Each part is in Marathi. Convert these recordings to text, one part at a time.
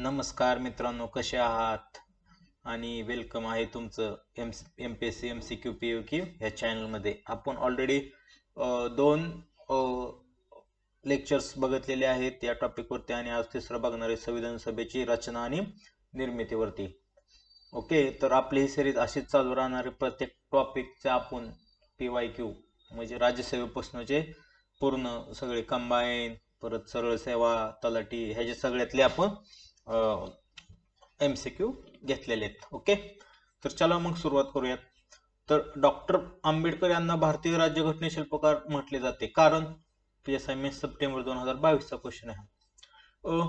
नमस्कार मित्रांनो कसे आहात? आणि वेलकम आहे तुमचं M M P S C M C Q P U Q ह्या चॅनलमध्ये आपण ऑलरेडी दोन लेक्चर्स बघितलेले आहेत. या टॉपिकवरती आणि आज तिसरं बघणार आहे संविधान सभेची रचना आणि निर्मितीवरती. ओके तर आपली ही सिरीज अशीच चालू राहणारे प्रत्येक टॉपिकचे आपण पी वाय क्यू म्हणजे राज्यसेवेपासूनचे पूर्ण सगळे कंबाईन परत सरळ सेवा तलाठी ह्याचे सगळ्यातले आपण एम सी क्यू घेतलेले आहेत. ओके तर चला मग सुरुवात करूयात. तर डॉक्टर आंबेडकर यांना भारतीय राज्यघटने शिल्पकार म्हटले जाते. कारण पी एस आय मे सप्टेंबर दोन हजार बावीसचा क्वेश्चन आहे. अ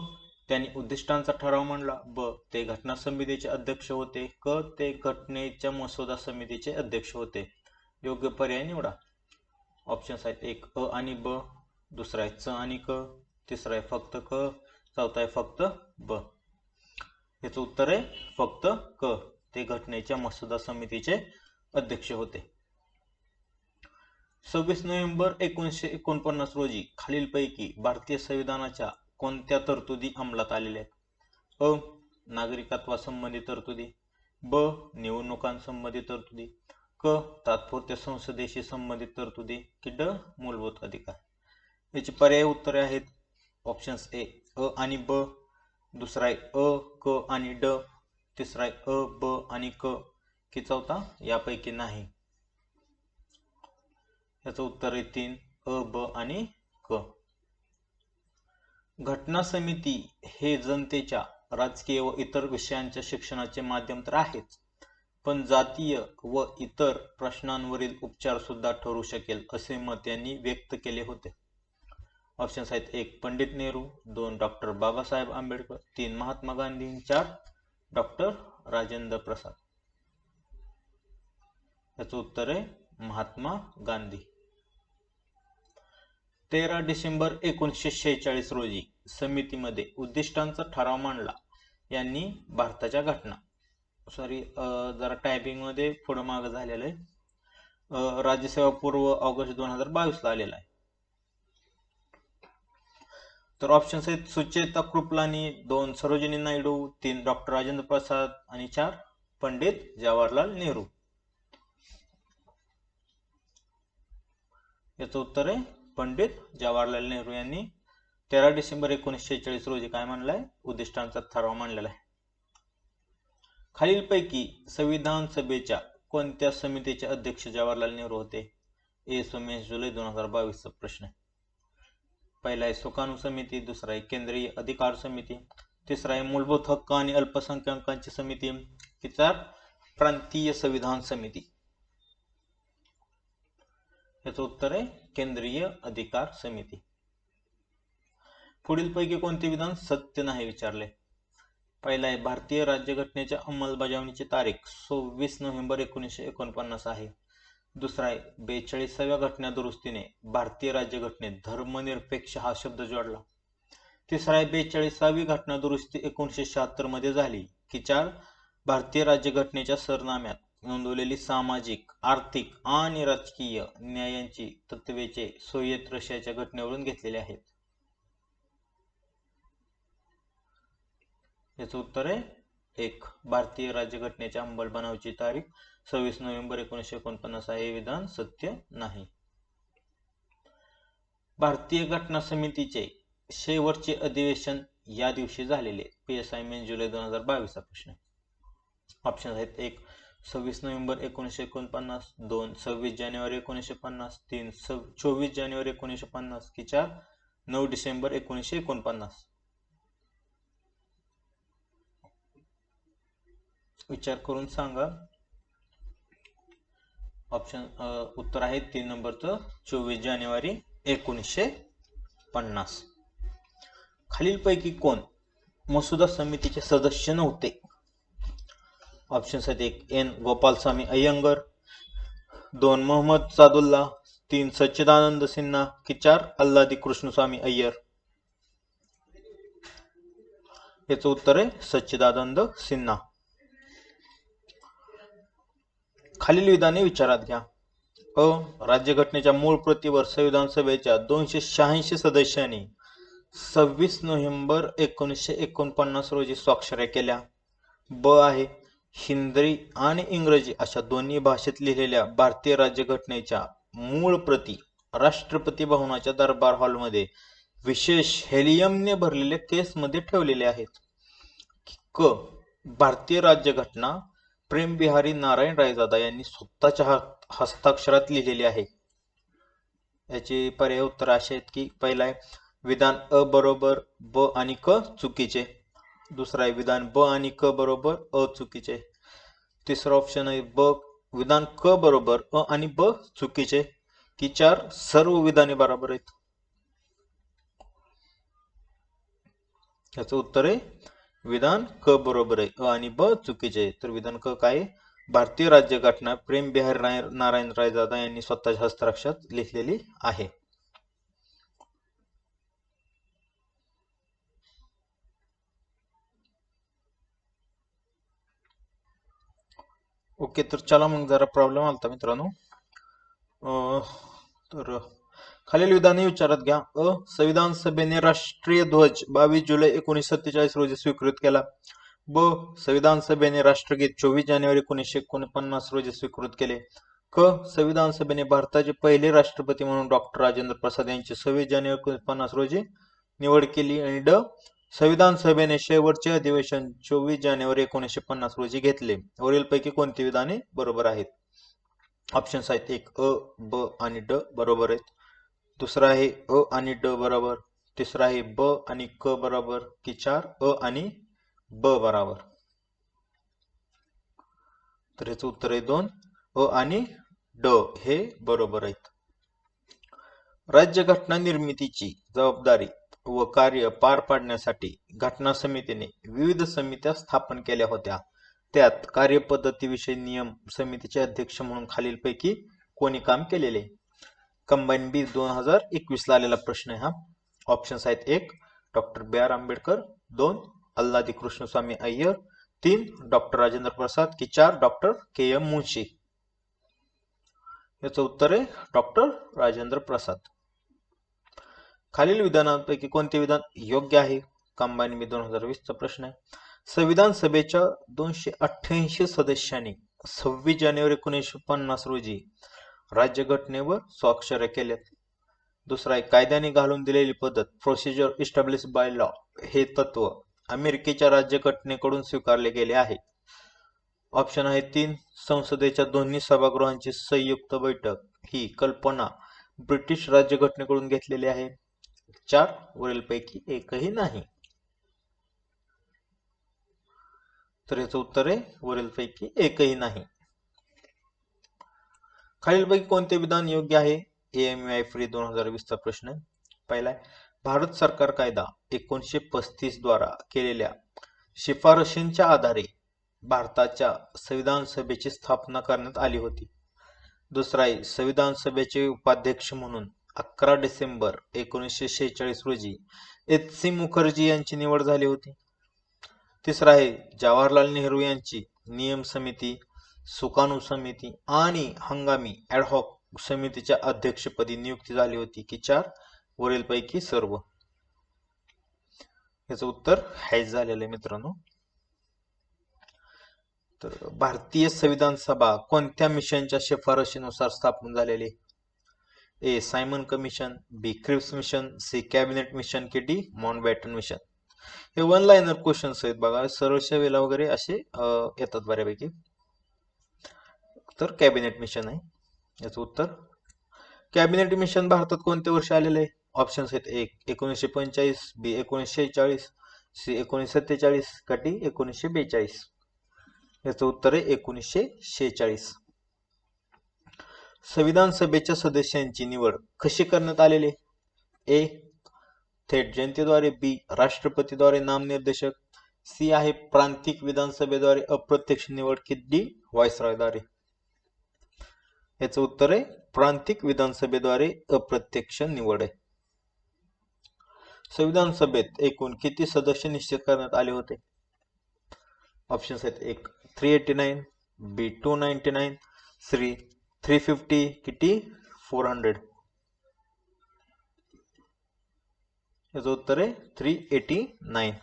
त्यांनी उद्दिष्टांचा ठराव मांडला. ब ते घटना समितीचे अध्यक्ष होते. क ते घटनेच्या मसुदा समितीचे अध्यक्ष होते. योग्य पर्याय निवडा. ऑप्शन्स आहेत एक अ आणि ब. दुसरा आहे च आणि क. तिसरा आहे फक्त क. चौथा आहे फक्त ब. याचं उत्तर आहे फक्त क. ते घटनेच्या मसुदा समितीचे अध्यक्ष होते. सव्वीस नोव्हेंबर एकोणीसशे एकोणपन्नास रोजी खालीलपैकी भारतीय संविधानाच्या कोणत्या तरतुदी अंमलात आलेल्या आहेत? अ. नागरिकत्वासंबंधी तरतुदी. ब. निवडणुकांसंबंधी तरतुदी. क. तात्पुरत्या संसदेशी संबंधित तरतुदी. की ड. मूलभूत अधिकार. याची पर्याय उत्तरे आहेत. ऑप्शन्स ए अ आणि ब. दुसरा आहे अ क आणि ड तिसरा आहे अ ब आणि क. की चौथा? यापैकी नाही. याचं उत्तर आहे तीन अ ब आणि क. घटना समिती हे जनतेच्या राजकीय व इतर विषयांच्या शिक्षणाचे माध्यम तर आहेच पण जातीय व इतर प्रश्नांवरील उपचार सुद्धा ठरू शकेल असे मत यांनी व्यक्त केले होते. ऑप्शन्स आहेत एक पंडित नेहरू दोन डॉक्टर बाबासाहेब आंबेडकर तीन महात्मा गांधी चार डॉक्टर राजेंद्र प्रसाद. याचं उत्तर आहे महात्मा गांधी. तेरा डिसेंबर एकोणीसशे शेहेचाळीस रोजी समितीमध्ये उद्दिष्टांचा ठराव मांडला. यांनी भारताच्या घटना. सॉरी जरा टायपिंगमध्ये पुढं मागं झालेलं आहे. राज्यसेवा पूर्व ऑगस्ट दोन हजार बावीसला आलेला आहे. तर ऑप्शन्स आहेत सुचेता कृपलानी दोन सरोजिनी नायडू तीन डॉक्टर राजेंद्र प्रसाद आणि चार पंडित जवाहरलाल नेहरू. याचं उत्तर आहे पंडित जवाहरलाल नेहरू यांनी तेरा डिसेंबर एकोणीसशे चाळीस रोजी काय मांडलाय? उद्दिष्टांचा ठराव मांडलेला आहे. खालीलपैकी संविधान सभेच्या कोणत्या समितीचे अध्यक्ष जवाहरलाल नेहरू होते? ए सोमेश जुलै दोन हजार बावीसचा प्रश्न आहे. पहिला आहे सुकाणू समिती दुसरा आहे केंद्रीय अधिकार समिती तिसरा आहे मूलभूत हक्क आणि अल्पसंख्याकांची समिती तिचा प्रांतीय संविधान समिती. याचं उत्तर आहे केंद्रीय अधिकार समिती. पुढीलपैकी कोणते विधान सत्य नाही विचारले? पहिला आहे भारतीय राज्यघटनेच्या अंमलबजावणीची तारीख सव्वीस नोव्हेंबर एकोणीसशे एकोणपन्नास आहे. दुसरा आहे बेचाळीसाव्या घटना दुरुस्तीने भारतीय राज्यघटनेत धर्मनिरपेक्ष हा शब्द जोडला. तिसरा आहे बेचाळीसावी घटना दुरुस्ती एकोणीसशे शहात्तरमध्ये झाली की चार भारतीय राज्यघटनेच्या सरनाम्यात नोंदवलेली सामाजिक आर्थिक आणि राजकीय न्यायांची तत्वेचे सोयत रशियाच्या घटनेवरून घेतलेले आहेत. याचं उत्तर आहे एक भारतीय राज्यघटनेच्या अंमलबजावणीची तारीख सव्वीस नोव्हेंबर एकोणीसशे एकोणपन्नास हे विधान सत्य नाही. भारतीय घटना समितीचे शेवटचे अधिवेशन या दिवशी झालेले पी एस आय मेन जुलै दोन हजार बावीसचा प्रश्न ऑप्शन आहेत एक सव्वीस नोव्हेंबर एकोणीसशे एकोणपन्नास दोन सव्वीस जानेवारी एकोणीसशे पन्नास तीन सव चोवीस जानेवारी एकोणीसशे पन्नास की चार नऊ डिसेंबर एकोणीसशे एकोणपन्नास. विचार करून सांगा. ऑप्शन उत्तर आहे तीन नंबरचं चोवीस जानेवारी एकोणीसशे पन्नास. खालीलपैकी कोण मसुदा समितीचे सदस्य नव्हते? ऑप्शन्स आहेत एक एन गोपालस्वामी अय्यंगर दोन मोहम्मद सादुल्ला तीन सच्चिदानंद सिन्हा की चार अल्लादी कृष्णस्वामी अय्यर. याचं उत्तर आहे सच्चिदानंद सिन्हा. खालील विधाने विचारात घ्या. अ राज्यघटनेच्या मूळ प्रतीवर संविधान सभेच्या दोनशे शहाऐंशी सदस्यांनी सव्वीस नोव्हेंबर एकोणीसशे एकोणपन्नास रोजी स्वाक्षऱ्या केल्या. ब आहे हिंदी आणि इंग्रजी अशा दोन्ही भाषेत लिहिलेल्या भारतीय राज्यघटनेच्या मूळ प्रती राष्ट्रपती भवनाच्या दरबार हॉलमध्ये विशेष हेलियमने भरलेल्या केसमध्ये ठेवलेले आहेत. क भारतीय राज्यघटना प्रेमबिहारी नारायण रायजादा यांनी स्वतःच्या हस्ताक्षरात लिहिलेली आहे. याची पर्याय उत्तर असे आहेत की पहिला आहे विधान अ बरोबर ब आणि क चुकीचे. दुसरा आहे विधान ब आणि क बरोबर अ चुकीचे. तिसरा ऑप्शन आहे ब विधान क बरोबर अ आणि ब चुकीचे. की चार सर्व विधाने बरोबर आहेत. याचं उत्तर आहे विधान क बरोबर आहे अ आणि ब चुकीचे आहे तर विधान क काय भारतीय भारतीय राज्यघटना प्रेम बिहारी राय नारायण यांनी स्वतःच्या हस्ताक्षरात लिहिलेली आहे. ओके तर चला मग जरा प्रॉब्लेम आलता मित्रांनो. अं, तर खालील विधाने विचारात घ्या. अ. संविधान सभेने राष्ट्रीय ध्वज बावीस जुलै एकोणीसशे सत्तेचाळीस रोजी स्वीकृत केला. ब. संविधान सभेने राष्ट्रगीत चोवीस जानेवारी एकोणीसशे एकोणपन्नास रोजी स्वीकृत केले. क संविधान सभेने भारताचे पहिले राष्ट्रपती म्हणून डॉक्टर राजेंद्र प्रसाद यांची सव्वीस जानेवारी एकोणपन्नास रोजी निवड केली आणि ड. संविधान सभेने शेवटचे अधिवेशन चोवीस जानेवारी एकोणीसशे पन्नास रोजी घेतले. वरीलपैकी कोणती विधाने बरोबर आहेत? ऑप्शन्स आहेत एक अ ब आणि ड बरोबर आहेत. दुसरा आहे अ आणि ड बरोबर. तिसरा आहे ब आणि क बरोबर. की चार? अ आणि ब बरोबर. तर याचं उत्तर आहे दोन. अ आणि ड हे बरोबर आहेत. राज्यघटना निर्मितीची जबाबदारी व कार्य पार पाडण्यासाठी घटना समितीने विविध समित्या स्थापन केल्या होत्या. त्यात कार्यपद्धतीविषयी नियम समितीचे अध्यक्ष म्हणून खालीलपैकी कोणी काम केलेले? कंबाईन बी दोन हजार एकवीस ला आलेला प्रश्न आहे हा. ऑप्शन्स आहेत एक डॉक्टर बी आर आंबेडकर दोन अल्लादी कृष्णस्वामी अय्यर तीन डॉक्टर राजेंद्र प्रसाद की चार डॉक्टर के एम मुंशी. याचं उत्तर आहे डॉक्टर राजेंद्र प्रसाद. खालील विधानांपैकी कोणते विधान योग्य आहे? कंबाईन बी दोन हजार वीसचा प्रश्न आहे. संविधान सभेच्या दोनशे अठ्ठ्याऐंशी सदस्यांनी सव्वीस जानेवारी एकोणीसशे पन्नास रोजी राज्यघटनेवर स्वाक्षऱ्या केल्यात. दुसरा आहे कायद्याने घालून दिलेली पद्धत प्रोसिजर इस्टॅब्लिश बाय लॉ हे तत्व अमेरिकेच्या राज्यघटनेकडून स्वीकारले गेले आहे. ऑप्शन आहे तीन संसदेच्या दोन्ही सभागृहांची संयुक्त बैठक ही कल्पना ब्रिटिश राज्यघटनेकडून घेतलेली आहे. चार वरीलपैकी एकही नाही. तर याचं उत्तर आहे वरीलपैकी एकही नाही. खालीलपैकी कोणते विधान योग्य आहे? एएमआय फ्री दोन हजार वीसचा प्रश्न. पहिला आहे भारत सरकार कायदा एकोणीसशे पस्तीस द्वारा केलेल्या शिफारशींच्या आधारे भारताच्या संविधान सभेची स्थापना करण्यात आली होती. दुसरा आहे संविधान सभेचे उपाध्यक्ष म्हणून अकरा डिसेंबर एकोणीसशे शेहेचाळीस रोजी एच सी मुखर्जी यांची निवड झाली होती. तिसरा आहे जवाहरलाल नेहरू यांची नियम समिती सुकाणू समिती आणि हंगामी ॲडहॉक समितीच्या अध्यक्षपदी नियुक्ती झाली होती की चार वरीलपैकी सर्व. याचं उत्तर हायच झालेलं आहे मित्रांनो. तर भारतीय संविधान सभा कोणत्या मिशनच्या शिफारशीनुसार स्थापन झालेली? A. Simon Commission B. Cripps Mission C. Cabinet Mission की डी. Mountbatten Mission. हे वन लाईनर क्वेश्चन्स आहेत बघा सरळ सेवेला वगैरे असे येतात बऱ्यापैकी. तर कॅबिनेट मिशन आहे. याचं उत्तर कॅबिनेट मिशन भारतात कोणत्या वर्षी आलेलं? आहे ऑप्शन्स आहेत एक एकोणीसशे पंचेचाळीस बी एकोणीसशे चाळीस सी एकोणीसशे सत्तेचाळीस का डी एकोणीसशे बेचाळीस. याचं उत्तर आहे एकोणीसशे शेहेचाळीस संविधान सभेच्या सदस्यांची निवड कशी करण्यात आलेली? ए थेट जनतेद्वारे बी राष्ट्रपतीद्वारे नामनिर्देशक सी आहे प्रांतिक विधानसभेद्वारे अप्रत्यक्ष निवड की डी व्हायसरॉयद्वारे. याचं उत्तर आहे प्रांतिक विधानसभेद्वारे अप्रत्यक्ष निवड आहे. संविधान सभेत एकूण किती सदस्य निश्चित करण्यात आले होते? ऑप्शन्स आहेत एक three eighty nine B two ninety nine three three fifty किती? फोर हंड्रेड याचं उत्तर आहे थ्री एटी नाईन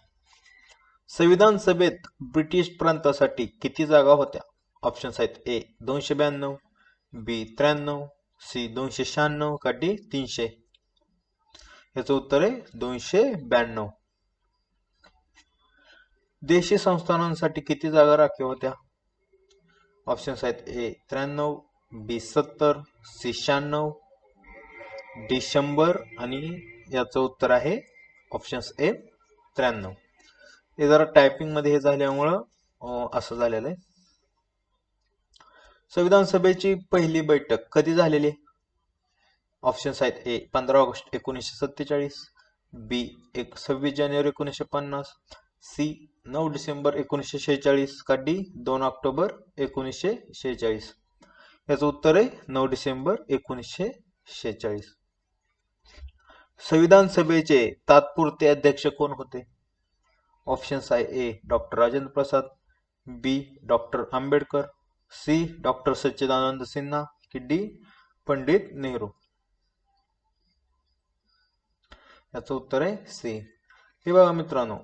संविधान सभेत ब्रिटिश प्रांतासाठी किती जागा होत्या? ऑप्शन्स आहेत ए दोनशे ब्याण्णव बी त्र्याण्णव सी दोनशे शहाण्णव का डी तीनशे. याचं उत्तर आहे दोनशे ब्याण्णव. देशी संस्थानांसाठी किती जागा राखीव होत्या? ऑप्शन्स आहेत ए त्र्याण्णव बी सत्तर सी शहाण्णव डी शंभर आणि याचं उत्तर आहे ऑप्शन्स ए त्र्याण्णव. हे जरा टायपिंगमध्ये हे झाल्यामुळं असं झालेलं आहे. संविधान सभेची पहिली बैठक कधी झालेली ऑप्शन्स आहेत ए पंधरा ऑगस्ट एकोणीसशे सत्तेचाळीस बी एक सव्वीस जानेवारी एकोणीसशे पन्नास सी नऊ डिसेंबर एकोणीसशे शेहेचाळीस का डी दोन ऑक्टोबर एकोणीसशे शेहेचाळीस. याचं उत्तर आहे नऊ डिसेंबर एकोणीसशे शेहेचाळीस. संविधान सभेचे तात्पुरते अध्यक्ष कोण होते? ऑप्शन्स आहे A doctor Rajendra Prasad B doctor Ambedkar C doctor Sachchidanand Sinha की डी पंडित नेहरू. याचं उत्तर आहे सी. हे बघा मित्रांनो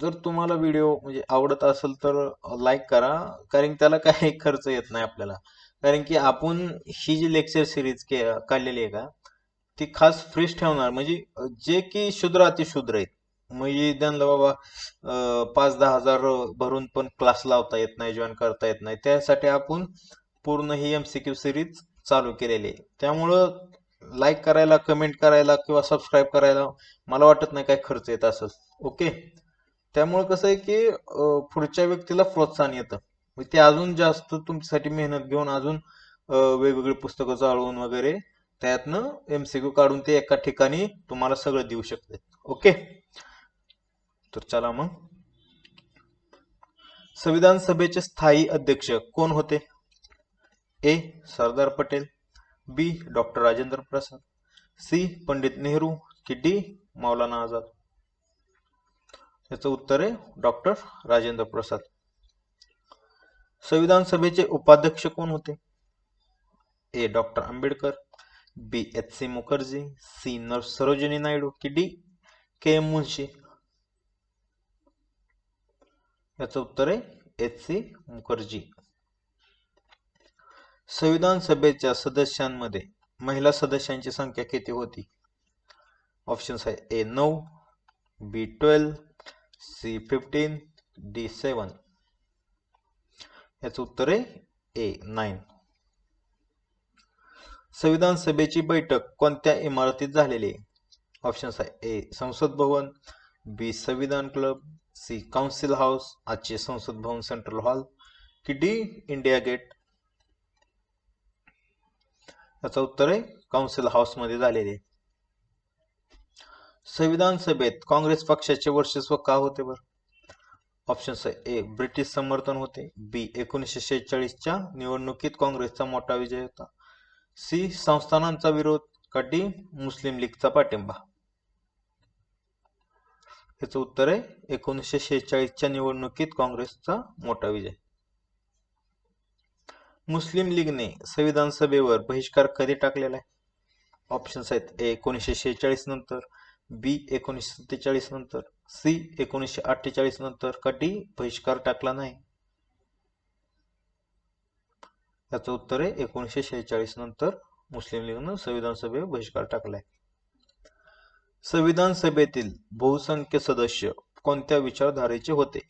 जर तुम्हाला व्हिडिओ म्हणजे आवडत असेल तर लाईक करा कारण त्याला काही खर्च येत नाही आपल्याला. कारण की आपण ही जी लेक्चर सिरीज काढलेली आहे का ती खास फ्रीज ठेवणार. म्हणजे जे की शुद्र अतिशूद्र आहेत. मग त्यांना बाबा पाच दहा हजार भरून पण क्लास लावता येत नाही जॉईन करता येत नाही. त्यासाठी आपण पूर्ण ही एमसीक्यू सिरीज चालू केलेली आहे. त्यामुळं लाईक करायला कमेंट करायला किंवा सबस्क्राईब करायला मला वाटत नाही काय खर्च येत असेल ओके त्यामुळे कसं आहे की पुढच्या व्यक्तीला प्रोत्साहन येतं. मग ते अजून जास्त तुमच्यासाठी मेहनत घेऊन अजून वेगवेगळी पुस्तकं चालवून वगैरे त्यातनं एमसीक्यू काढून ते एका ठिकाणी तुम्हाला सगळं देऊ शकते ओके तर चला मग. संविधान सभेचे स्थायी अध्यक्ष कोण होते? A. Sardar Patel B. Doctor Rajendra Prasad C. Pandit Nehru की डी. मौलाना आझाद. याचं उत्तर आहे डॉक्टर राजेंद्र प्रसाद. संविधान सभेचे उपाध्यक्ष कोण होते? A. Doctor Ambedkar B. H. C. Mukherjee C. नर सरोजिनी नायडू की डी. के. एम. मुन्शी याचं उत्तर आहे एच सी मुखर्जी. संविधान सभेच्या सदस्यांमध्ये महिला सदस्यांची संख्या किती होती? ऑप्शन्स आहे ए नऊ B twelve C fifteen D seven याचं उत्तर आहे ए नाईन. संविधान सभेची बैठक कोणत्या इमारतीत झालेली आहे? ऑप्शन्स आहे ए संसद भवन बी संविधान क्लब सी काउन्सिल हाऊस आजचे संसद भवन सेंट्रल हॉल की डी इंडिया गेट. याचं उत्तर आहे काउन्सिल हाऊसमध्ये झालेले आहे. संविधान सभेत काँग्रेस पक्षाचे वर्चस्व का होते बर? ऑप्शन्स ए ब्रिटिश समर्थन होते. बी एकोणीसशे शेहेचाळीसच्या निवडणुकीत काँग्रेसचा मोठा विजय होता. सी संस्थानांचा विरोध का डी मुस्लिम लीगचा पाठिंबा? याचं उत्तर आहे एकोणीसशे शेहेचाळीसच्या निवडणुकीत काँग्रेसचा मोठा विजय. मुस्लिम लीगने संविधान सभेवर बहिष्कार कधी टाकलेला आहे? ऑप्शन्स आहेत ए एकोणीसशे शेहेचाळीस नंतर बी एकोणीसशे सत्तेचाळीस नंतर सी एकोणीसशे अठ्ठेचाळीस नंतर कधी बहिष्कार टाकला नाही? याचं उत्तर आहे एकोणीसशे शेहेचाळीस नंतर मुस्लिम लीगनं संविधान सभेवर बहिष्कार टाकलाय. संविधान सभेतील बहुसंख्य सदस्य कोणत्या विचारधारेचे होते?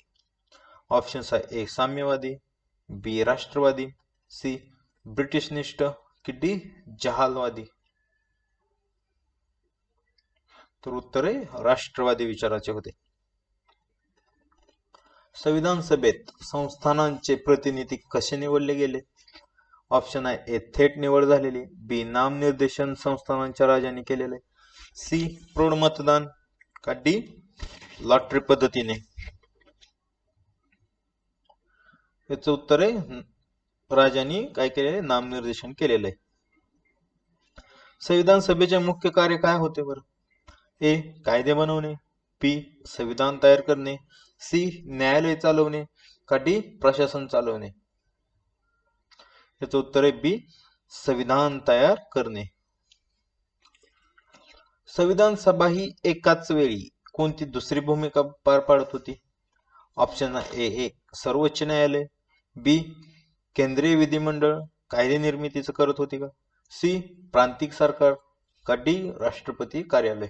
ऑप्शन्स आहे ए साम्यवादी बी राष्ट्रवादी सी ब्रिटिशनिष्ठ की डी जहालवादी. तर उत्तर आहे राष्ट्रवादी विचाराचे होते. संविधान सभेत संस्थानांचे प्रतिनिधी कसे निवडले गेले? ऑप्शन आहे ए थेट निवड झालेली बी नामनिर्देशन संस्थानांच्या राजांनी केलेले सी प्रौढ मतदान. का डी लॉटरी पद्धतीने. याचं उत्तर आहे राजांनी काय केलेले नामनिर्देशन केलेलं आहे. संविधान सभेचे मुख्य कार्य काय होते बरं? ए कायदे बनवणे. पी संविधान तयार करणे. सी न्यायालय चालवणे. का डी प्रशासन चालवणे. याचं उत्तर आहे बी संविधान तयार करणे. संविधान सभा ही एकाच वेळी कोणती दुसरी भूमिका पार पाडत होती? ऑप्शन ए एक सर्वोच्च न्यायालय. बी केंद्रीय विधिमंडळ कायदे निर्मितीचं करत होती का? सी प्रांतिक सरकार. का डी राष्ट्रपती कार्यालय?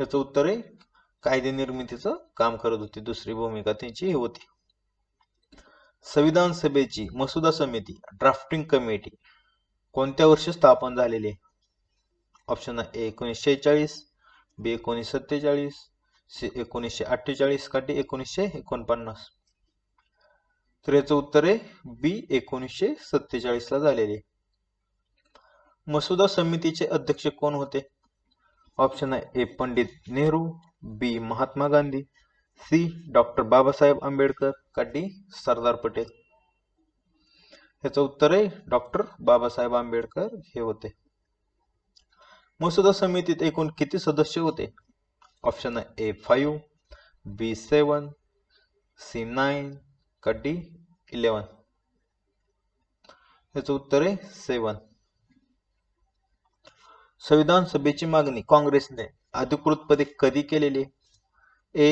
याचं उत्तर आहे कायदे निर्मितीचं काम करत होती. दुसरी भूमिका त्यांची ही होती. संविधान सभेची मसुदा समिती ड्राफ्टिंग कमिटी कोणत्या वर्षी स्थापन झालेली आहे? ऑप्शन ए एकोणीसशे चाळीस बी एकोणीस सत्तेचाळीस सी एकोणीसशे अठ्ठेचाळीस का डी एकोणीसशे एकोणपन्नास. तर याचं उत्तर आहे बी एकोणीसशे सत्तेचाळीसला झालेले मसुदा समितीचे अध्यक्ष कोण होते? ऑप्शन आहे A Pandit Nehru B Mahatma Gandhi C doctor Babasaheb Ambedkar का डी सरदार पटेल. ह्याचं उत्तर आहे डॉक्टर बाबासाहेब आंबेडकर हे होते. मसुदा समितीत एकूण किती सदस्य होते? Option A five B seven C nine का डी इलेवन याचं उत्तर आहे सेवन संविधान सभेची मागणी काँग्रेसने अधिकृतपणे कधी केलेली? ए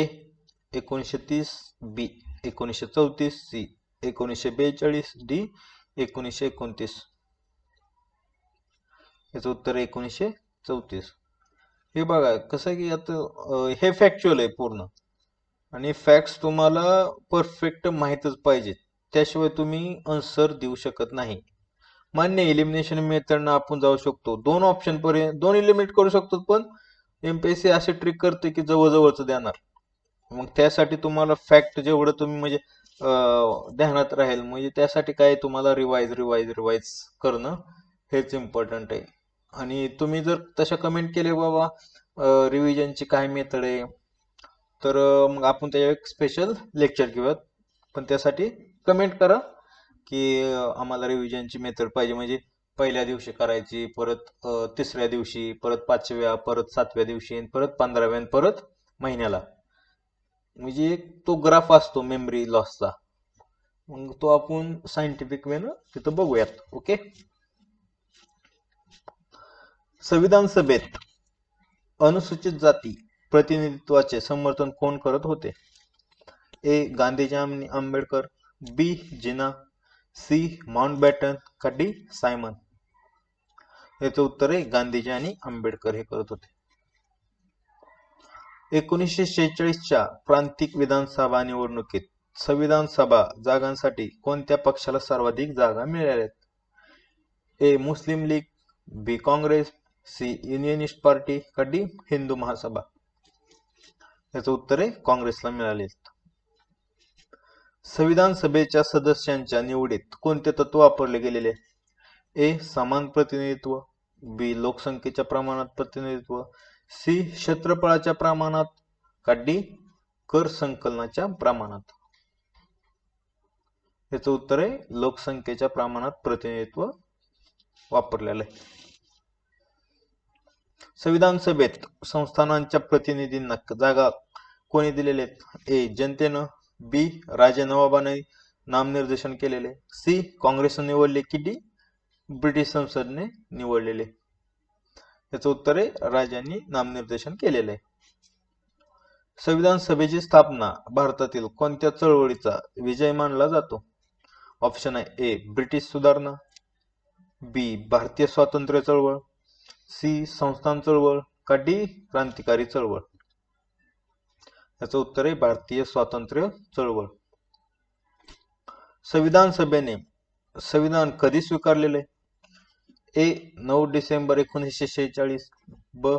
एकोणीसशे तीस बी एकोणीसशे चौतीस सी एकोणीसशे बेचाळीस डी एकोणीसशे एकोणतीस. याचं उत्तर एकोणीसशे चौतीस. हे बघा कसं आहे की आता हे फॅक्च्युअल आहे पूर्ण. आणि फॅक्ट्स तुम्हाला परफेक्ट माहीतच पाहिजे त्याशिवाय तुम्ही आन्सर देऊ शकत नाही. मान्य इलिमिनेशन मेथडनं आपण जाऊ शकतो. दोन ऑप्शन पर्यंत दोन इलिमिनेट करू शकतो पण एमपीएससी असे ट्रिक करते की जवळजवळच देणार. मग त्यासाठी तुम्हाला फॅक्ट जेवढं तुम्ही म्हणजे ध्यानात राहील म्हणजे त्यासाठी काय तुम्हाला रिवाईज रिवाईज रिवाईज करणं हेच इम्पॉर्टंट आहे. आणि तुम्ही जर तशा कमेंट केले बाबा रिव्हिजनची काय मेथड आहे? तर मग आपण त्याच्या एक स्पेशल लेक्चर घेऊयात. पण त्यासाठी कमेंट करा की आम्हाला रिव्हिजनची मेथड पाहिजे. म्हणजे पहिल्या दिवशी करायची परत तिसऱ्या दिवशी परत पाचव्या परत सातव्या दिवशी परत पंधराव्या परत महिन्याला. म्हणजे एक तो ग्राफ असतो मेमरी लॉसचा मग तो आपण सायंटिफिक वेनं तिथं बघूयात. ओके संविधान सभेत अनुसूचित जाती प्रतिनिधित्वाचे समर्थन कोण करत होते? A. Gandhiji Ambedkar B. Jinnah C. Mountbatten का डी. सायमन? याचं उत्तर आहे गांधीजी आणि आंबेडकर हे करत होते. एकोणीसशे शेहेचाळीसच्या प्रांतिक विधानसभा निवडणुकीत संविधान सभा जागांसाठी कोणत्या पक्षाला सर्वाधिक जागा मिळाल्या A. Muslim League B. Congress C Unionist Party का डी हिंदू महासभा. याचं उत्तर आहे काँग्रेसला मिळाले संविधान सभेच्या सदस्यांच्या निवडीत कोणते तत्व वापरले गेलेले? ए. समान प्रतिनिधित्व बी. लोकसंख्येच्या प्रमाणात प्रतिनिधित्व सी. क्षेत्रफळाच्या प्रमाणात का डी. कर संकलनाच्या प्रमाणात. याचं उत्तर आहे लोकसंख्येच्या प्रमाणात प्रतिनिधित्व वापरलेलं आहे. संविधान सभेत संस्थानांच्या प्रतिनिधींना जागा कोणी दिलेले ए. जनतेनं बी. राजे नवाबाने नामनिर्देशन केलेले सी. काँग्रेसने निवडले की डी. ब्रिटिश संसदने निवडलेले याचं उत्तर आहे राजांनी नामनिर्देशन केलेलं आहे. संविधान सभेची स्थापना भारतातील कोणत्या चळवळीचा विजय मानला जातो? ऑप्शन आहे ए. ब्रिटिश सुधारणा बी. भारतीय स्वातंत्र्य चळवळ सी संस्थान चळवळ का डी क्रांतिकारी चळवळ? याचं उत्तर आहे भारतीय स्वातंत्र्य चळवळ. संविधान सभेने संविधान कधी स्वीकारलेले ए नऊ डिसेंबर एकोणीसशे शेहेचाळीस ब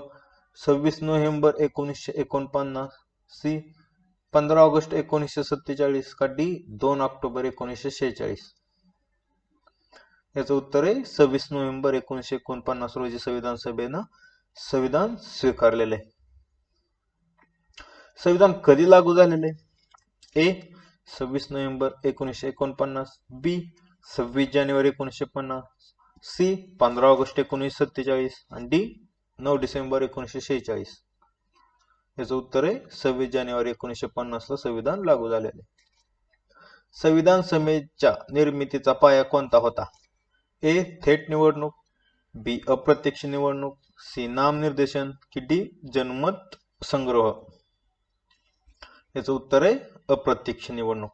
सव्वीस नोव्हेंबर एकोणीसशे एकोणपन्नास सी पंधरा ऑगस्ट एकोणीसशे सत्तेचाळीस का डी दोन ऑक्टोबर एकोणीसशे शेहेचाळीस? याचं उत्तर आहे सव्वीस नोव्हेंबर एकोणीसशे एकोणपन्नास रोजी संविधान सभेनं संविधान स्वीकारलेलं आहे. संविधान कधी लागू झालेलं आहे? ए सव्वीस नोव्हेंबर एकोणीसशे एकोणपन्नास बी सव्वीस जानेवारी एकोणीसशे पन्नास सी पंधरा ऑगस्ट एकोणीसशे सत्तेचाळीस आणि डी नऊ डिसेंबर एकोणीसशे शेहेचाळीस. याचं उत्तर आहे सव्वीस जानेवारी एकोणीसशे पन्नासला संविधान लागू झालेले संविधान सभेच्या निर्मितीचा पाया कोणता होता? ए थेट निवडणूक बी अप्रत्यक्ष निवडणूक सी नामनिर्देशन की डी जनमत संग्रह. याचं उत्तर आहे अप्रत्यक्ष निवडणूक.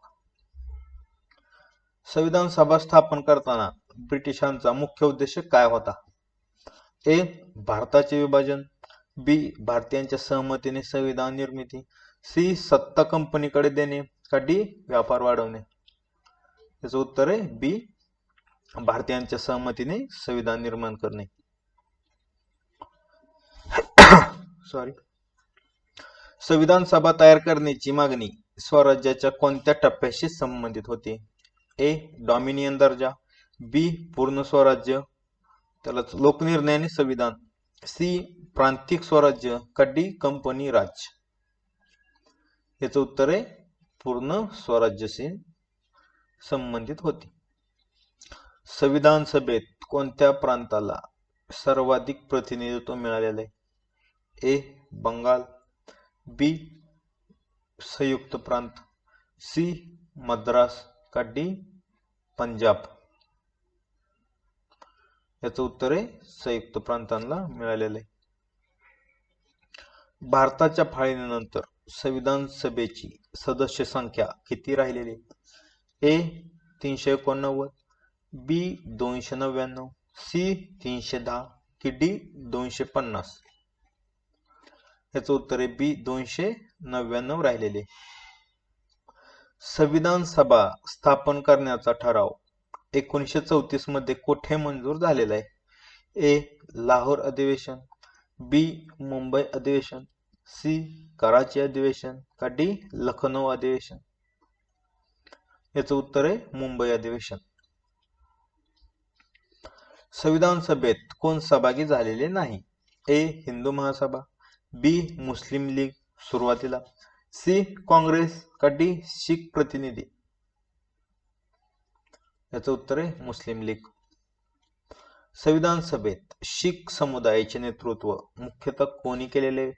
संविधान सभा स्थापन करताना ब्रिटिशांचा मुख्य उद्देश काय होता? ए भारताचे विभाजन बी भारतीयांच्या सहमतीने संविधान निर्मिती सी सत्ता कंपनीकडे देणे का डी व्यापार वाढवणे? याचं उत्तर आहे बी भारतीयांच्या सहमतीने संविधान निर्माण करणे. सॉरी संविधान सभा तयार करण्याची मागणी स्वराज्याच्या कोणत्या टप्प्याशी संबंधित होती? ए डॉमिनियन दर्जा. बी पूर्ण स्वराज्य. त्याला लोकनिर्णयाने संविधान. सी प्रांतिक स्वराज्य. कड्डी कंपनी राज. याचं उत्तर आहे पूर्ण स्वराज्याशी संबंधित होती. संविधान सभेत कोणत्या प्रांताला सर्वाधिक प्रतिनिधित्व मिळालेले आहे? ए बंगाल बी संयुक्त प्रांत सी मद्रास का डी पंजाब? याचं उत्तर आहे संयुक्त प्रांतांना मिळालेलं आहे. भारताच्या फाळणीनंतर संविधान सभेची सदस्य संख्या किती राहिलेली ए तीनशे एकोणनव्वद बी दोनशे नव्याण्णव सी तीनशे दहा की डी दोनशे पन्नास? याचं उत्तर आहे बी दोनशे नव्याण्णव राहिलेले. संविधान सभा स्थापन करण्याचा ठराव एकोणीसशे चौतीसमध्ये कोठे मंजूर झालेला आहे? ए लाहोर अधिवेशन बी मुंबई अधिवेशन सी कराची अधिवेशन का डी लखनौ अधिवेशन? याचं उत्तर आहे मुंबई अधिवेशन. संविधान सभेत कोण सहभागी झालेले नाही? A. Hindu Mahasabha B. Muslim league सुरुवातीला सी. काँग्रेस का डी. शीख प्रतिनिधी? याचं उत्तर आहे मुस्लिम लीग. संविधान सभेत शीख समुदायाचे नेतृत्व मुख्यतः कोणी केलेले?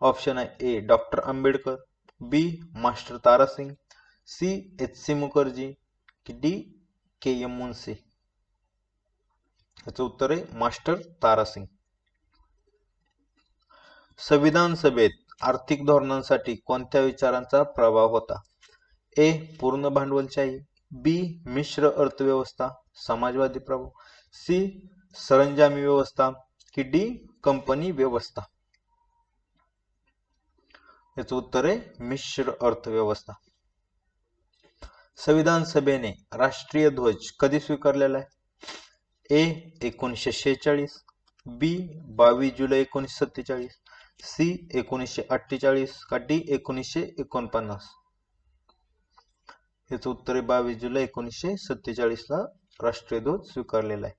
ऑप्शन आहे A. Doctor Ambedkar B. Master Tara Singh C. H. C. Mukherjee की डी. के. एम. मुन्सी याचं उत्तर आहे मास्टर तारासिंग संविधान सभेत आर्थिक धोरणांसाठी कोणत्या विचारांचा प्रभाव होता? ए. पूर्ण भांडवलशाही बी. मिश्र अर्थव्यवस्था समाजवादी प्रभाव सी. सरंजामी व्यवस्था की डी. कंपनी व्यवस्था? याचं उत्तर आहे मिश्र अर्थव्यवस्था. संविधान सभेने राष्ट्रीय ध्वज कधी स्वीकारलेला आहे? ए एकोणीसशे शेहेचाळीस बी बावीस जुलै एकोणीसशे सत्तेचाळीस सी एकोणीसशे अठ्ठेचाळीस का डी एकोणीसशे एकोणपन्नास याचं उत्तर आहे बावीस जुलै एकोणीसशे सत्तेचाळीस ला राष्ट्रीय ध्वज स्वीकारलेला आहे.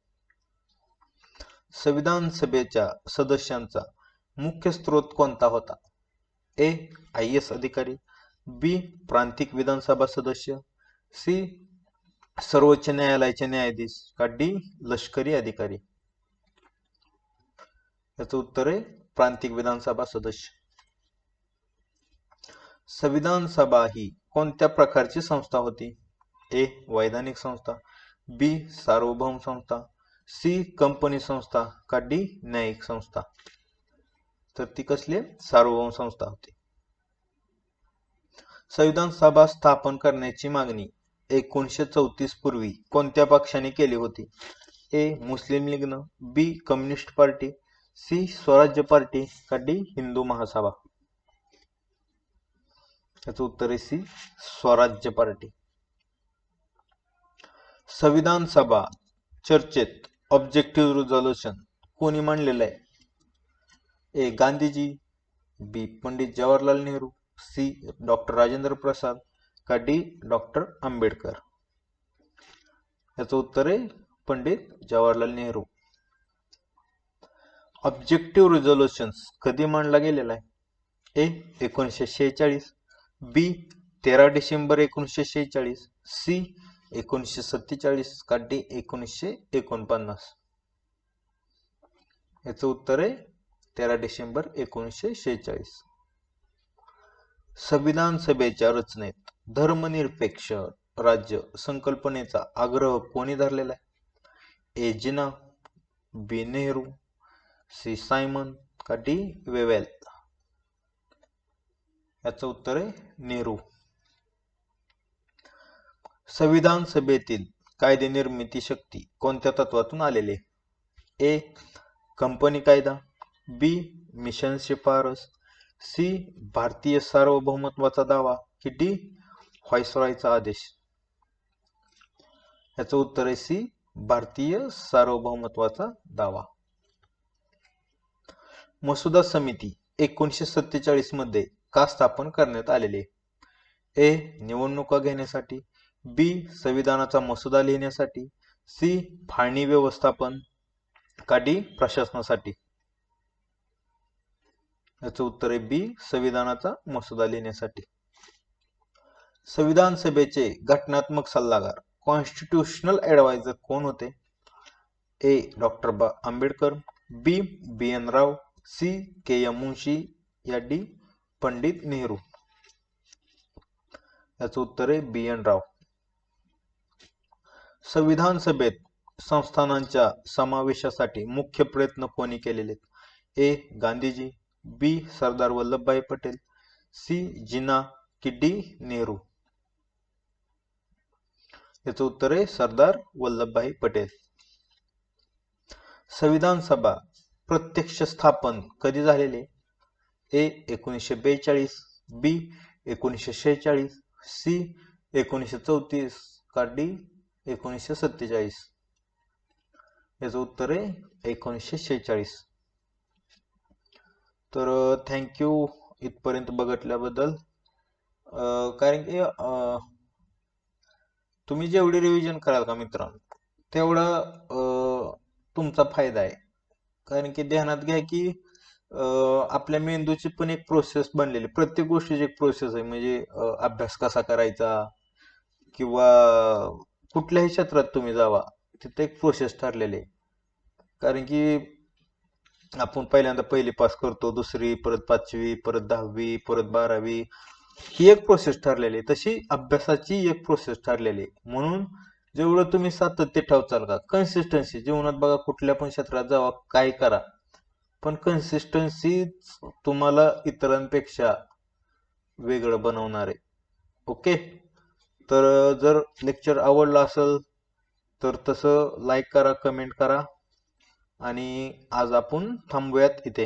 संविधान सभेच्या सदस्यांचा मुख्य स्रोत कोणता होता? ए आय एस अधिकारी बी प्रांतिक विधानसभा सदस्य सी सर्वोच्च न्यायालयाचे न्यायाधीश का? डी. लष्करी अधिकारी. याचं उत्तर आहे प्रांतिक विधानसभा सदस्य. संविधान सभा ही कोणत्या प्रकारची संस्था होती? ए. वैधानिक संस्था. बी. सार्वभौम संस्था. सी. कंपनी संस्था का? डी. न्यायिक संस्था. तर ती कसली? सार्वभौम संस्था होती. संविधान सभा स्थापन करण्याची मागणी एकोणीसशे चौतीस पूर्वी कोणत्या पक्षाने केली होती? ए. मुस्लिम लीगनं B. Communist party C. Swarajya party का डी. हिंदू महासभा? याचं उत्तर आहे सी. स्वराज्य पार्टी. संविधान सभा चर्चेत ऑब्जेक्टिव्ह रिझॉल्युशन कोणी मांडलेलं आहे? A. Gandhiji B. Pandit Jawaharlal Nehru C. Doctor Rajendra Prasad का डी डॉक्टर आंबेडकर. याचं उत्तर आहे पंडित जवाहरलाल नेहरू. ऑब्जेक्टिव्ह रिझोल्युशन कधी मांडला गेलेला आहे? ए एकोणीसशे शेहेचाळीस बी तेरा डिसेंबर एकोणीसशे शेहेचाळीस सी एकोणीसशे सत्तेचाळीस का डी एकोणीसशे एकोणपन्नास. याचं उत्तर आहे तेरा डिसेंबर एकोणीसशे शेहेचाळीस. संविधान सभेच्या रचनेत धर्मनिरपेक्ष राज्य संकल्पनेचा आग्रह कोणी धरलेला आहे? एजिना बी. नेहरू सी. सायमन का डी. वेवेल? याचं उत्तर आहे नेहरू. संविधान सभेतील कायदे निर्मिती शक्ती कोणत्या तत्वातून आलेले ए. कंपनी कायदा बी. मिशन शिफारस सी. भारतीय सार्वभौमत्वाचा दावा की डी. व्हायसरॉयचा आदेश. याचं उत्तर आहे सी भारतीय सार्वभौमत्वाचा दावा. मसुदा समिती एकोणीसशे सत्तेचाळीसमध्ये का स्थापन करण्यात आलेले ए निवडणुका घेण्यासाठी. बी संविधानाचा मसुदा लिहिण्यासाठी. सी फाळणी व्यवस्थापन. का डी प्रशासनासाठी. याचं उत्तर आहे बी संविधानाचा मसुदा लिहिण्यासाठी. संविधान सभेचे घटनात्मक सल्लागार कॉन्स्टिट्यूशनल ॲडवायझर कोण होते? ए. डॉक्टर बा. Ambedkar B. B N Rau C. K. M. Munshi या डी. पंडित नेहरू. याचं उत्तर आहे बी एन राव. संविधान सभेत संस्थानांच्या समावेशासाठी मुख्य प्रयत्न कोणी केलेले A. Gandhiji B. Sardar Vallabhbhai Patel C. Jinnah की डी. नेहरू. याचं उत्तर आहे सरदार वल्लभभाई पटेल. संविधान सभा प्रत्यक्ष स्थापन कधी झालेले? ए एकोणीसशे बेचाळीस बी एकोणीसशे शेहेचाळीस सी एकोणीसशे चौतीस का डी एकोणीसशे सत्तेचाळीस? याचं उत्तर आहे एकोणीसशे शेहेचाळीस. तर थँक्यू इथपर्यंत बघितल्याबद्दल. कारण की तुम्ही जेवढे रिव्हिजन कराल का मित्रांनो तेवढं तुमचा फायदा आहे. कारण की ध्यानात घ्या की आपल्या मेंदूची पण एक प्रोसेस बनलेली प्रत्येक गोष्टीची एक प्रोसेस आहे. म्हणजे अभ्यास कसा करायचा किंवा कुठल्याही क्षेत्रात तुम्ही जावा तिथे एक प्रोसेस ठरलेली आहे. कारण की आपण पहिल्यांदा पहिली पास करतो दुसरी परत पाचवी परत दहावी परत बारावी. ही एक प्रोसेस ठरलेली आहे. तशी अभ्यासाची एक प्रोसेस ठरलेली आहे. म्हणून जेवढं तुम्ही सातत्य ठेवचाल का कन्सिस्टन्सी जीवनात बघा कुठल्या पण क्षेत्रात जावा काय करा. पण कन्सिस्टन्सी तुम्हाला इतरांपेक्षा वेगळं बनवणार आहे. ओके? तर जर लेक्चर आवडलं असेल तर तसं लाईक करा कमेंट करा. आणि आज आपण थांबूयात इथे.